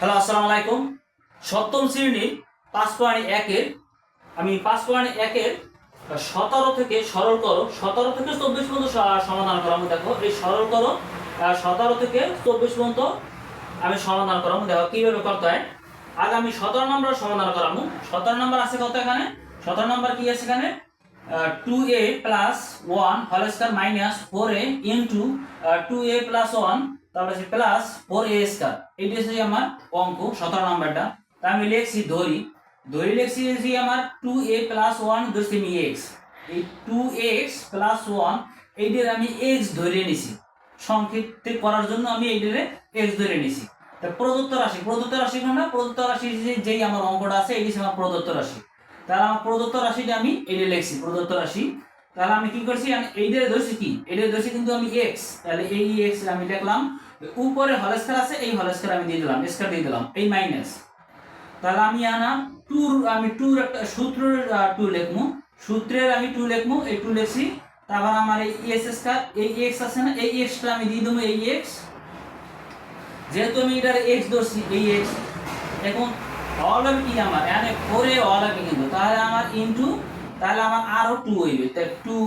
Hello, আসসালামু আলাইকুম। সপ্তম শ্রেণির পাঁচ পয়েন্ট একের, আমি পাঁচ পয়েন্ট একের সতেরো থেকে সরল করো, সতেরো থেকে চব্বিশ পর্যন্ত সমাধান করাবো দেখো, এই সরল করো সতেরো থেকে চব্বিশ পর্যন্ত আমি সমাধান করাবো দেখো, কীভাবে করতে হয়? আগে আমি সতেরো নম্বর সমাধান করাবো সতেরো নম্বর আছে কত এখানে? সতেরো নম্বর কি আছে এখানে? Two A plus one whole square minus four A into two A plus one তারপরে আছে প্লাস ফোর এ স্কোয়ার এইটা হচ্ছে আমার অঙ্ক, সতেরো নম্বরটা। তা আমি লিখছি ধরি ধরি লিখছি যে আমার টু এ প্লাস ওয়ান ধরছি আমি এক্স এই টু এক্স প্লাস ওয়ান এইটার আমি এক্স ধরে নিছি। সংক্ষিপ্ত করার জন্য আমি এইটারে এক্স ধরে নিছি। তা প্রদত্ত রাশি প্রদত্ত রাশি কোনটা প্রদত্ত রাশি যে যেই আমার অঙ্কটা আছে এটি হচ্ছে আমার প্রদত্ত রাশি। তাহলে আমার প্রদত্ত রাশিটা আমি এটা লিখছি, প্রদত্ত রাশি। তাহলে আমি কি করছি? আমি এইটারে ধরছি কি? এইটারে ধরছি কিন্তু আমি এক্স তাহলে এই এক্স আমি লিখলাম, উপরে হলস্কার আছে, এই হলস্কার আমি দিয়ে দিলাম স্কার দিয়ে দিলাম, এই মাইনাস তাহলে আমি আনা টুর আমি টুর একটা সূত্রের টু লিখব। সূত্রের আমি টু লিখব, এই টু লিখছি। তারপর আমার এই এস স্কার এই এক্স আছে না, এই এক্সটা আমি দিয়ে দেবো এই এক্স যেহেতু আমি এটার এক্স ধরছি, এই এক্স এখন অল হবে কি আমার এখানে ফোরে অল হবে কিন্তু। তাহলে আমার ইনটু তাহলে আমার আরও টু হইবে। তাহলে টু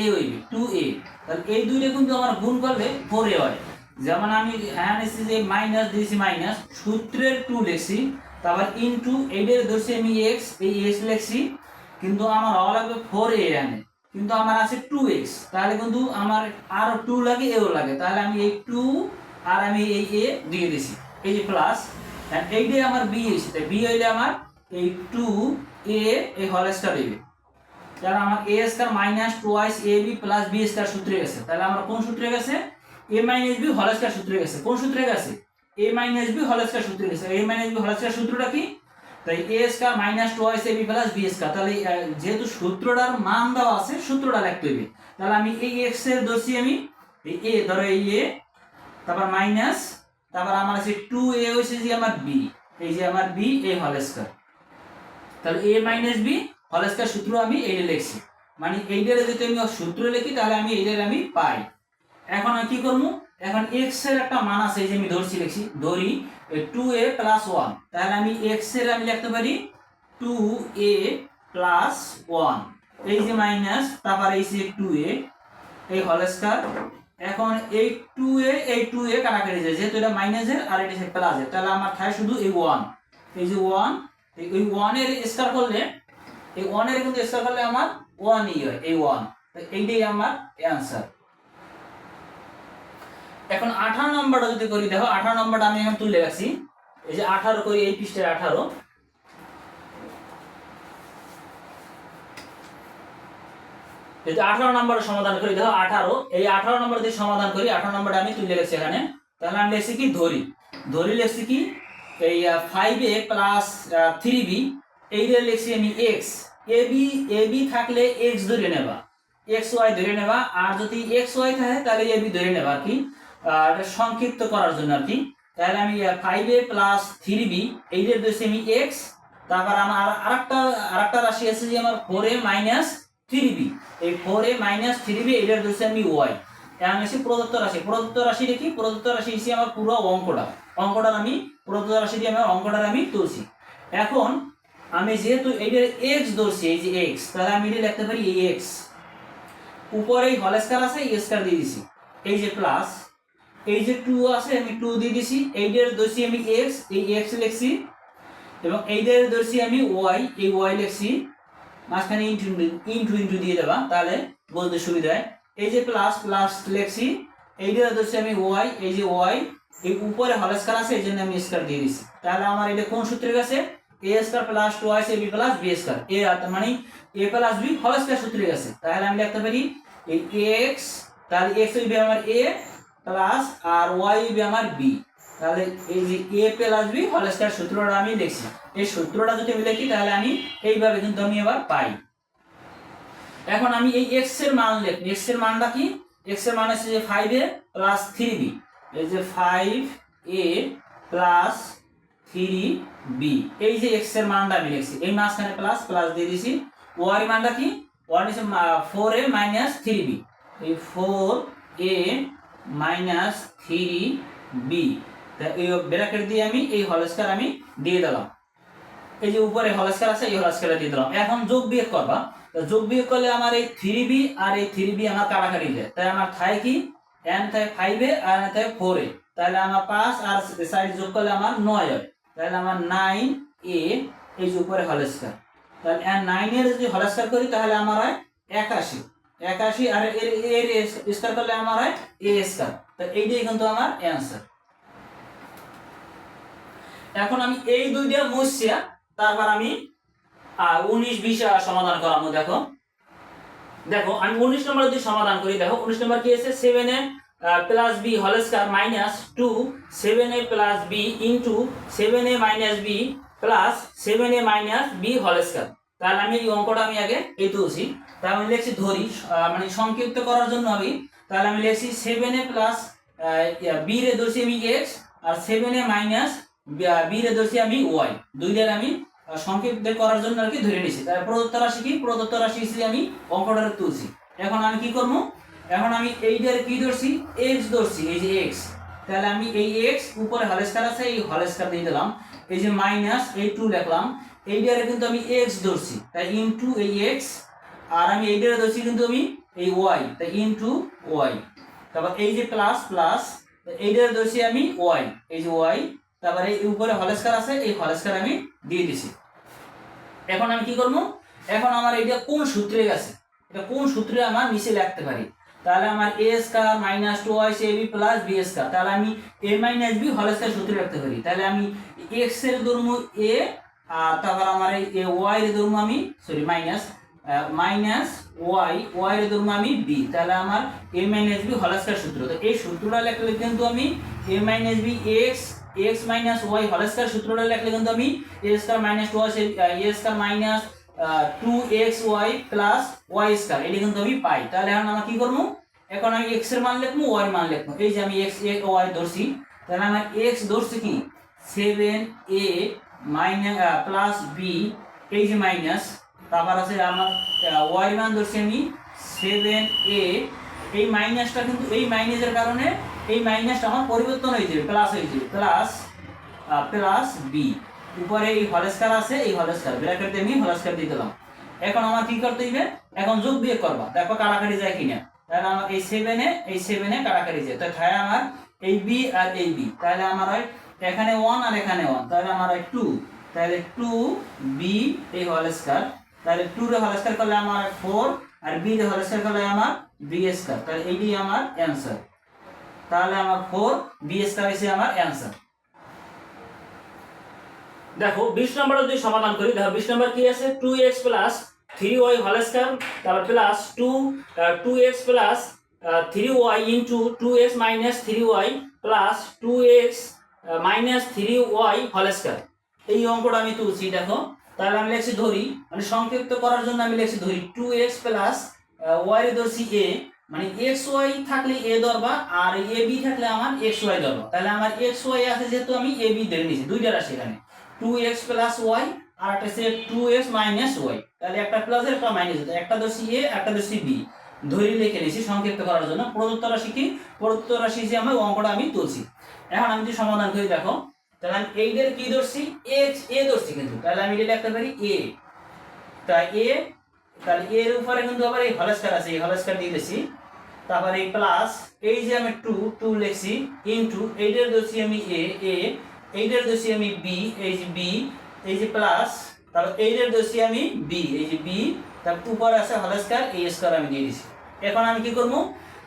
এ হইবে টু এ তাহলে এই দুইটা কিন্তু আমার গুণ করলে ফোর এ হয় যেমন আমি হ্যাঁ এসেছি যে মাইনাস দিয়েছি মাইনাস সূত্রের টু লিখছি। তারপর ইন ইনটু এইটার ধরছি আমি এক্স এই এক্স লিখছি। কিন্তু আমার অল লাগবে ফোর এ এখানে। কিন্তু আমার আছে টু এক্স তাহলে কিন্তু আমার আরও টু লাগে এও লাগে। তাহলে আমি এই টু আর আমি এই এ দিয়ে দিছি। এই যে প্লাস এইটাই আমার বি এসেছে বি হইলে আমার এই টু এ এই হল স্টার দেবে তাহলে আমার A square minus twice A B plus B square সূত্রে গেছে, তাহলে আমরা কোন সূত্রে গেছে? A minus B whole square সূত্রে গেছে। কোন সূত্রে গেছে? A minus B whole square সূত্রে গেছে। A minus B whole square সূত্রটা কি? তাই A square minus twice A B plus B square তাহলে যেহেতু সূত্রটার মান দেওয়া আছে, সূত্রটা লিখতে হবে। তাহলে আমি এই এক্সের দোষী আমি, এই এ ধরো এই এ তারপর মাইনাস তারপর আমার আছে টু এ হয়েছে যে আমার বি এই যে আমার বি এ হল স্কয়ার তাহলে এ মাইনাস বি হল সূত্র আমি এইটা লিখছি। মানে এইটারে যদি আমি সূত্র লিখি, তাহলে আমি এইটার আমি পাই। এখন আমি কি করব? এখন এক্সের একটা মান আছে, এই যে আমি ধরছি, লিখছি, ধরি টু এ প্লাস ওয়ান তাহলে আমি এক্সের আমি লিখতে পারি টু এ প্লাস ওয়ান এই যে মাইনাস তারপর এই যে টু এ এই হল এখন এই টু এ এই টু এ কাটাকাটি যায়, যেহেতু এটা মাইনাসের আর এটা প্লাসের তাহলে আমার থাকে শুধু এই ওয়ান এই যে ওয়ান এই ওয়ানের স্কয়ার করলে এই ওয়ানের কিন্তু স্কয়ার করলে আমার ওয়ানই হয়, এই ওয়ান তো এইটাই আমার অ্যান্সার এখন আঠারো নম্বরটা যদি করি, দেখো আঠারো নম্বরটা আমি এখন তুলে রাখছি। এই যে আঠারো করি, এই পৃষ্ঠের আঠারো। যদি আঠারো নম্বর সমাধান করি, দেখো আঠারো। এই আঠারো নম্বর যদি সমাধান করি, আঠারো নম্বরটা আমি তুলে রেখেছি এখানে। তাহলে আমি লিখছি কি, ধরি। ধরি লিখছি কি, এই five A plus three B এইটা লিখছি আমি X A B A B থাকলে এক্স ধরে নেবা। এক্স ওয়াই ধরে নেবা। আর যদি এক্স ওয়াই থাকে, তাহলে এ বি ধরে নেবা আর কি। এটা সংক্ষিপ্ত করার জন্য আর কি। তাহলে আমি five A plus three B এইটার দিচ্ছি আমি এক্স তারপর আমার আর, আরেকটা আরেকটা রাশি আছে যে আমার four A minus three B এই four A minus three B এটার দিচ্ছি আমি ওয়াই এখন এসে প্রদত্ত রাশি। প্রদত্ত রাশি দেখি প্রদত্ত রাশি এসে আমার পুরো অঙ্কটা। অঙ্কটার আমি, প্রদত্ত রাশি দিয়ে আমার অঙ্কটার আমি তুলছি। এখন আমি যেহেতু এইটার এক্স ধরছি, এই যে এক্স তাহলে আমি এটা লিখতে পারি এই এক্স উপরে এই হল স্কার আছে, এই স্কার দিয়ে দিছি। এই যে প্লাস এই যে টু আছে, আমি টু দিয়ে দিছি। এইটার ধরছি আমি এক্স এই এক্স লিখছি। এবং এইটার ধরছি আমি ওয়াই এই ওয়াই লিখছি। মাঝখানে ইন্টু ইন্টু ইন্টু দিয়ে দেবা, তাহলে বলতে সুবিধা হয়। এই যে প্লাস প্লাস লিখছি। এইটার ধরছি আমি ওয়াই এই যে ওয়াই এই উপরে হল স্কার আছে, এই জন্য আমি স্কার দিয়ে দিছি। তাহলে আমার এটা কোন সূত্রের কাছে A square plus twice A B plus B square A মানে A plus B whole square সূত্রে গেছে। তাহলে আমি লিখতে পারি এই এক্স তাহলে এক্স হইবে আমার এ প্লাস আর ওয়াই হইবে আমার বি তাহলে এই যে A plus B whole square সূত্রটা আমি লিখছি। এই সূত্রটা যদি আমি লিখি, তাহলে আমি এইভাবে কিন্তু আমি এবার পাই। এখন আমি এই এক্সের মান লিখি। এক্সের মানটা কি? এক্সের মান হচ্ছে যে five A plus three B এই যে five A plus three B এই যে এক্সের মানটা আমি লিখছি, এই মাঝখানে প্লাস প্লাস দিয়ে দিছি। ওয়ার মানটা কি? ওয়ান হচ্ছে four A minus three B এই four A minus three B তা এই ব্র্যাকেট দিয়ে আমি, এই হল স্কয়ার আমি দিয়ে দিলাম। এই যে উপরে হল স্কয়ার আছে, এই হল স্কয়ার দিয়ে দিলাম। এখন যোগ বিয়োগ করবা। যোগ বিয়োগ করলে আমার এই থ্রি বি আর এই থ্রি বি আমার কাটাকাটি যায়। তাই আমার থাই কি? এন থাই ফাইভে আর এন থাই ফোরে তাহলে আমার পাঁচ আর সাইড যোগ করলে আমার নয় হয়। তাহলে আমার নাইন এ এই যে উপরে হল স্কয়ার তাহলে নাইনের যদি হল স্কয়ার করি, তাহলে আমার হয় একাশি। একাশি আর এর এর স্কয়ার করলে আমার হয় এ স্কয়ার তো এইটাই কিন্তু আমার অ্যান্সার এখন আমি এই দুই দিয়ে মুছিয়া তারপর আমি উনিশ, বিশ সমাধান করাবো, দেখো। দেখো, আমি উনিশ নম্বর যদি সমাধান করি, দেখো, উনিশ নম্বর কি আছে? Seven A plus B whole square minus two seven A plus B into seven A minus B plus seven A minus B whole square তাহলে আমি এই অঙ্কটা আমি আগে এই তুলছি। তাহলে আমি লিখছি ধরি মানে সংক্ষিপ্ত করার জন্য আমি তাহলে আমি লিখছি সেভেন এ প্লাস বি রে ধরছি আমি এক্স আর সেভেন এ মাইনাস বি রে ধরছি আমি ওয়াই দুইটার আমি সংক্ষিপ্ত করার জন্য আর কি ধরে নিছি তাহলে প্রদত্ত রাশি কি? প্রদত্ত রাশি হিসেবে আমি অঙ্কটা তুলছি। এখন আমি কি করব? এখন আমি এইটার কি ধরছি? এক্স ধরছি, এই যে এক্স তাহলে আমি এই এক্স উপরে হলেস্কার আছে, এই হলেস্কার দিয়ে দিলাম। এই যে মাইনাস এই টু লিখলাম। এইটারে কিন্তু আমি এক্স ধরছি, তাই ইনটু এই এক্স আর আমি এইটারে ধরছি কিন্তু আমি এই ওয়াই তাই ইনটু ওয়াই তারপর এই যে প্লাস প্লাস এইটারে ধরছি আমি ওয়াই এই যে ওয়াই তারপরে এই উপরে হলেস্কার আছে, এই হলেস্কার আমি দিয়ে দিছি। এখন আমি কি করব? এখন আমার এটা কোন সূত্রে গেছে? এটা কোন সূত্রে আমার নিচে লিখতে পারি? তাহলে আমার A square minus twice B plus B square তাহলে আমি A minus B whole square সূত্রে রাখতে পারি। তাহলে আমি এক্সের ধর্ম এ আর তারপর আমার এই ওয়াই এর ধর্ম আমি sorry minus minus Y Y এর ধর্ম আমি বি তাহলে আমার A minus B whole square সূত্র। তো এই সূত্রটা লিখলে কিন্তু আমি A minus B X X minus Y whole square সূত্রটা লিখলে কিন্তু আমি A square minus twice A square minus two X Y plus Y square এটা কিন্তু আমি পাই। তাহলে এখন আমরা কি করব? এখন আমি এক্সের মান লিখব ওয়াই এর মান লিখব। এই যে আমি এক্স এ ওয়াই ধরছি, তাহলে আমার এক্স ধরছি কি? Seven A minus plus B এই যে মাইনাস তারপর আছে আমার ওয়াই মান ধরছি আমি সেভেন এ এই মাইনাসটা কিন্তু, এই মাইনাসের কারণে এই মাইনাসটা আমার পরিবর্তন হয়ে যাবে প্লাস হয়ে যাবে প্লাস প্লাস বি উপরে এই হলেস্কার আছে, এই হলেস্কার ব্র্যাকেট দিয়ে আমি হলেস্কার দিয়ে দিলাম। এখন আমার কি করতে হবে এখন যোগ বিয়োগ করবা। দেখো কাটাকাটি যায় কিনা। তাহলে আমার এই সেভেনে এই সেভেনে কাটাকাটি যায়। তাই খায় আমার এই বি আর এই বি তাহলে আমার হয় এখানে ওয়ান আর এখানে ওয়ান তাহলে আমার হয় টু তাহলে টু বি এই হলেস্কার। তাহলে টু রে হলেস্কার করলে আমার ফোর আর বি রে হলেস্কার করলে আমার বি স্কয়ার তাহলে এইটি আমার অ্যান্সার তাহলে আমার ফোর বি স্কয়ার এসে আমার অ্যান্সার দেখো, বিশ নম্বর যদি সমাধান করি, দেখো, বিশ নম্বর কি আছে? Two X plus three Y whole square তারপর plus two two X plus three Y into two X minus three Y plus two X minus three Y whole square এই অঙ্কটা আমি তুলছি, দেখো। তাহলে আমি লিখছি ধরি মানে সংক্ষিপ্ত করার জন্য আমি লিখছি ধরি টু এক্স প্লাস ওয়াই ধরছি এ মানে এক্স ওয়াই থাকলে এ ধরবা, আর এ বি থাকলে আমার এক্স ওয়াই ধরবা। তাহলে আমার এক্স ওয়াই আছে যেহেতু আমি এ বি ধরে নিয়েছি, দুইটা রাশি এখানে। টু এক্স প্লাস ওয়াই আর একটা হচ্ছে টু এক্স মাইনাস ওয়াই তাহলে একটা প্লাস একটা মাইনাস একটা ধরছি এ একটা ধরছি বি ধরে লিখে নিয়েছি, সংক্ষিপ্ত করার জন্য। প্রদত্ত রাশি কি? প্রদত্ত রাশি যে আমার অঙ্কটা আমি তুলছি। এখন আমি যদি সমাধান করি, দেখো, তাহলে আমি এইটার কি ধরছি? এক্স এ ধরছি কিন্তু। তাহলে আমি এটা লিখতে পারি এ তাই এ তাহলে এর উপরে কিন্তু আবার এই হলস্কার আছে, এই হলস্কার দিয়ে দিয়েছি। তারপরে এই প্লাস এই যে আমি টু টু লিখছি ইনটু এইটার ধরছি আমি এ এ এইটার ধরছি আমি বি এই যে বি এই যে প্লাস তারপর এইটার ধরছি আমি বি এই যে বি তারপর উপরে আছে হলস্কার এ স্কয়ার আমি দিয়ে দিছি। এখন আমি কি করব?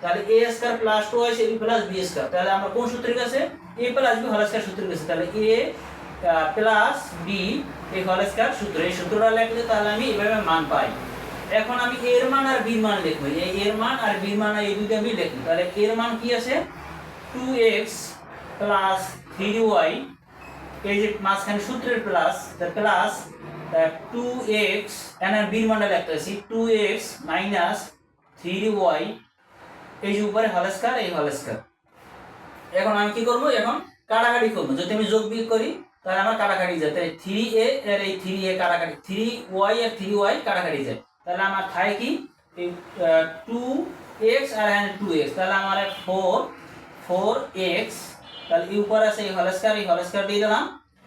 তাহলে এ স্কয়ার প্লাস টু আছে বি প্লাস বি স্কয়ার তাহলে আমার কোন সূত্রের কাছে এ প্লাস বি হলস্কার সূত্রের কাছে তাহলে এ প্লাস বি এই হলস্কার সূত্র। এই সূত্রটা লিখলে তাহলে আমি এভাবে মান পাই। এখন আমি এর মান আর বির মান লিখব। এই এর মান আর বির মান এই দুটো আমি লিখব। তাহলে এর মান কি আছে? Two X plus three Y মাঝখানে সূত্রের প্লাস প্লাস টু এক্স এনার বির মানটা লিখতে আছি two X minus three Y এই যে উপরে হলস্কার এই হলস্কার এখন আমি কি করব? এখন কাটাকাটি করব। যদি আমি যোগ বিয়োগ করি, তাহলে আমার কাটাকাটি যায়। তাহলে থ্রি এ এর এই থ্রি এ কাটাকাটি থ্রি ওয়াই আর থ্রি ওয়াই কাটাকাটি যায়। তাহলে আমার থাকে কি? টু এক্স আর টু এক্স তাহলে আমার ফোর ফোর এক্স তাহলে এই উপরে আছে? এই হল এই হল স্কয়ার দিয়ে দিলাম।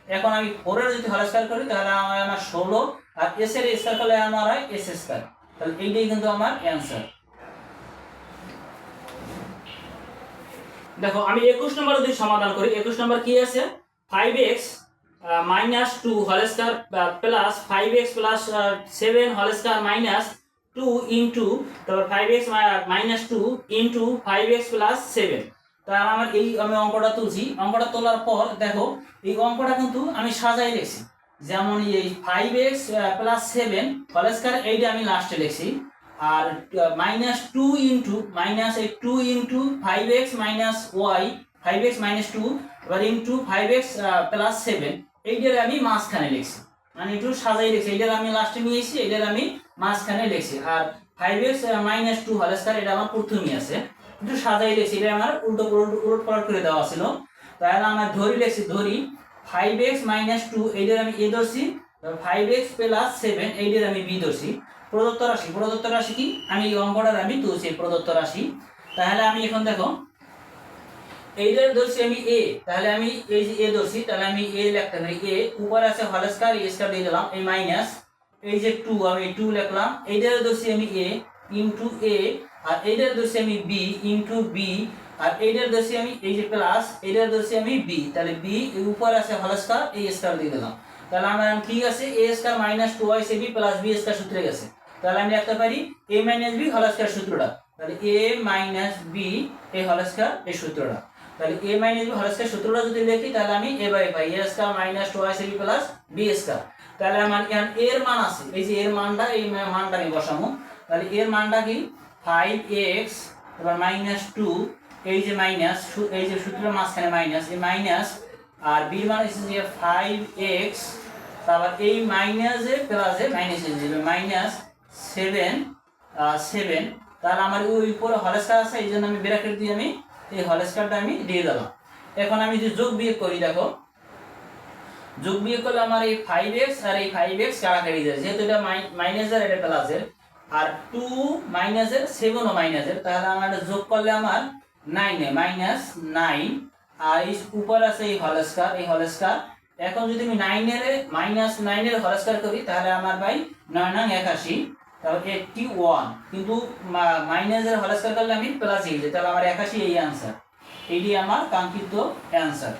এখন আমি ফোরের যদি হল করি, তাহলে আমার আমার ষোলো আর এস এর স্কয়ার করলে আমার হয় এস স্কয়ার তাহলে এইটাই কিন্তু আমার অ্যান্সার দেখো, আমি একুশ নম্বর যদি সমাধান করি, একুশ নম্বর কি আছে? Five X minus two whole plus five X plus seven whole minus two into তারপর five X minus two into five X plus seven তাহলে আমার এই আমি অঙ্কটা তুলছি। অঙ্কটা তোলার পর দেখো, এই অঙ্কটা কিন্তু আমি সাজাই লিখছি যেমন এই ফাইভ এক্স প্লাস সেভেন কলেজকার এইটা আমি লাস্টে লিখছি আর মাইনাস টু ইন্টু মাইনাস এই two into five X minus Y five X minus two এবার into five X plus seven এইটার আমি মাঝখানে লিখছি মানে একটু সাজাই লিখছি এইটার আমি লাস্টে নিয়ে এসেছি এইটার আমি মাঝখানে লিখছি আর five X minus two whole square এটা আমার প্রথমেই আছে। একটু সাজাই লিখছি এটা আমার উল্টো উল্টো পালট করে দেওয়া ছিল। তাহলে আমার ধরি লিখছি ধরি। ফাইভ এক্স মাইনাস টু এইটার আমি এ ধরছি। ফাইভ এক্স প্লাস সেভেন এইটার আমি বি ধরছি। প্রদত্ত রাশি প্রদত্ত রাশি কি? আমি এই অঙ্কটার আমি তুলছি, প্রদত্ত রাশি। তাহলে আমি এখন দেখো এইটার ধরছি আমি এ তাহলে আমি এই যে এ ধরছি, তাহলে আমি এ লিখতে পারি এ উপরে আছে হল স্কয়ার এ স্কয়ার দিয়ে দিলাম, এই মাইনাস এই যে টু আমি টু লিখলাম। এইটার ধরছি আমি এ ইন্টু এ আর এইটার ধরছি আমি বি ইন্টু বি আর এইটার ধরছি আমি এই যে প্লাস এইটার ধরছি আমি বি তাহলে বি উপর আছে হল স্কয়ার এই স্কয়ার দিয়ে দিলাম। তাহলে আমার ঠিক আছে? A square minus twice B plus B square সূত্রে গেছে। তাহলে আমি লিখতে পারি A minus B whole square সূত্রটা। তাহলে এ মাইনাস বি এ হল স্কয়ার এই সূত্রটা। তাহলে A minus B whole square সূত্রটা যদি লিখি তাহলে আমি A by pi A square minus twice B plus B square তাহলে আমার এর মান আছে। এই যে এর মানটা, এই মানটা আমি বসাবো। তাহলে এর মানটা কি? ফাইভ এক্স এবার মাইনাস টু এই যে মাইনাস এই যে সূত্রের মাঝখানে মাইনাস এই মাইনাস আর বির মান হচ্ছে যে ফাইভ এক্স তারপর এই প্লাসে মাইনাস এসে যাবে। মাইনাস সেভেন সেভেন তাহলে আমার ওই উপরে হলেস্কার আছে, এই জন্য আমি ব্র্যাকেট দিয়ে আমি এই হলেস্কারটা আমি দিয়ে দিলাম। এখন আমি যদি যোগ বিয়োগ করি, দেখো, যোগ বিয়োগ করলে আমার এই ফাইভ এক্স আর এই ফাইভ এক্স কাটাকাটি যায়। যেহেতু এটা মাইনাসের এটা প্লাসের আর টু মাইনাসের সেভেনও মাইনাসের তাহলে আমার এটা যোগ করলে আমার নাইনে মাইনাস নাইন আর এই উপর আছে এই হলস্কার এই হলস্কার এখন যদি আমি নাইনের মাইনাস নাইনের হলস্কার করি, তাহলে আমার ভাই নয় নং একাশি তাহলে এইটটি ওয়ান কিন্তু মাইনাসের হলস্কার করলে আমি প্লাস এই তাহলে আমার একাশি এই অ্যান্সার এইটি আমার কাঙ্ক্ষিত অ্যান্সার